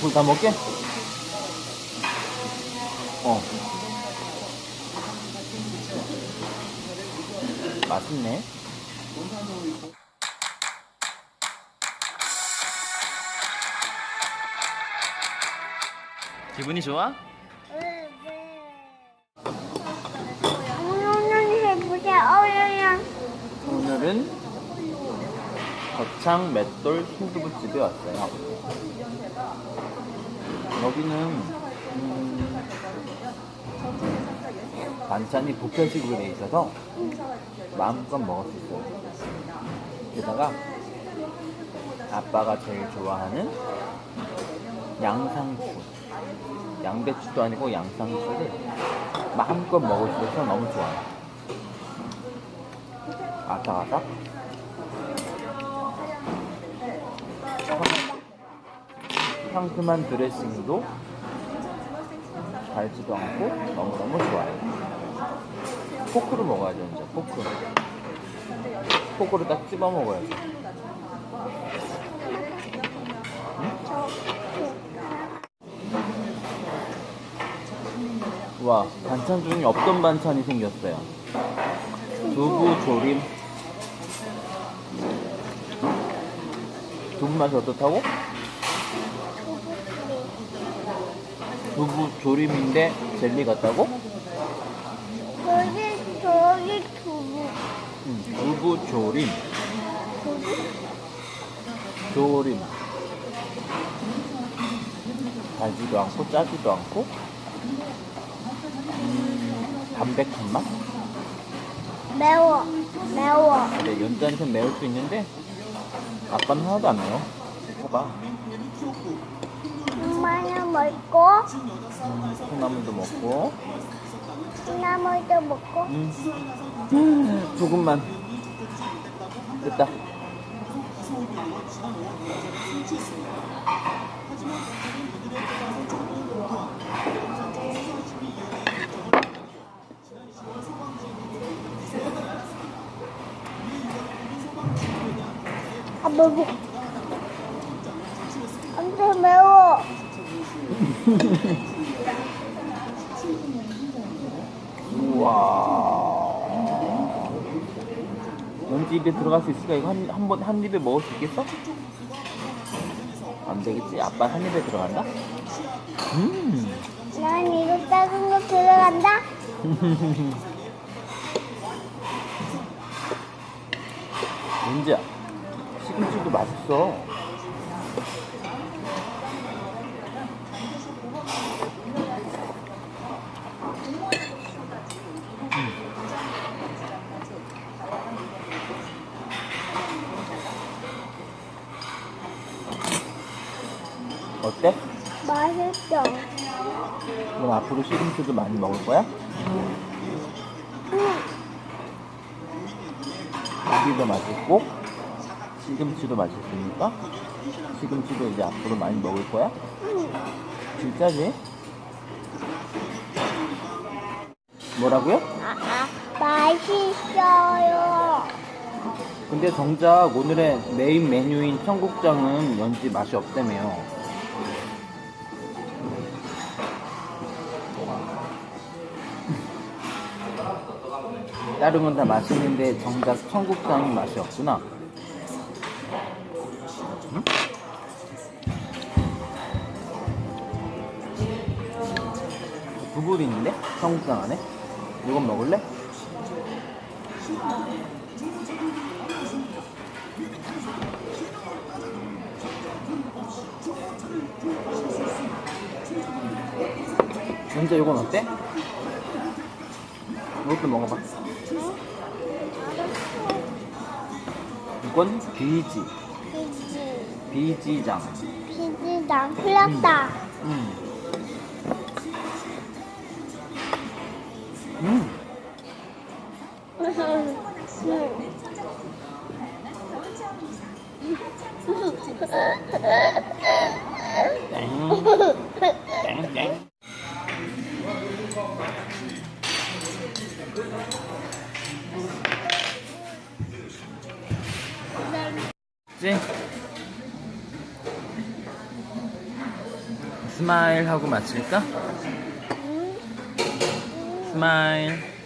불다 먹게? 어. 맛있네. 기분이 좋아? 오늘은 거창 맷돌 순두부집에 왔어요. 여기는 음, 반찬이 부패식으로 돼 있어서 마음껏 먹을 수 있어요. 게다가 아빠가 제일 좋아하는 양상추, 양배추도 아니고 양상추를 마음껏 먹을 수 있어서 너무 좋아요. 아삭아삭. 상큼한 드레싱도 달지도 않고 너무너무 좋아요. 포크로 먹어야죠, 이제 포크. 포크로 딱 집어 먹어야죠. 와, 반찬 중에 없던 반찬이 생겼어요. 두부 조림. 두부 맛이 어떻다고? 두부 조림인데 젤리 같다고? 저기 저기 두부 응, 두부 조림. 조림. 달지도 않고 짜지도 않고 음, 담백한 맛? 매워 매워 네, 연자한테는 매울 수 있는데 아빠는 하나도 안 매워. 봐봐. 엄마는 먹고 음, 콩나물도 먹고 콩나물도 먹고 음. 조금만 됐다. 아 매워 안돼 매워 우와. 연지 입에 들어갈 수 있을까? 이거 한, 한 번, 한 입에 먹을 수 있겠어? 안 되겠지? 아빠 한 입에 들어간다? 음. 난 이거 작은 거 들어간다 연지야, 시금치도 맛있어. 어때? 맛있어 그럼 앞으로 시금치도 많이 먹을 거야? 응 고기도 맛있고 시금치도 맛있으니까 시금치도 이제 앞으로 많이 먹을 거야? 응. 진짜지? 뭐라고요? 아, 아, 맛있어요 근데 정작 오늘의 메인 메뉴인 청국장은 왠지 맛이 없다며요. 다른 건 다 맛있는데 정작 청국장이 맛이 없구나. 응? 두불 있는데? 청국장 안에? 이건 먹을래? 진짜 이건 어때? 이것도 먹어봐. 이건 비지, 피지 비지장. 피지랑 흘렀다 음. 음. 땡. 땡. 네. 지 스마일 하고 마칠까? 스마일.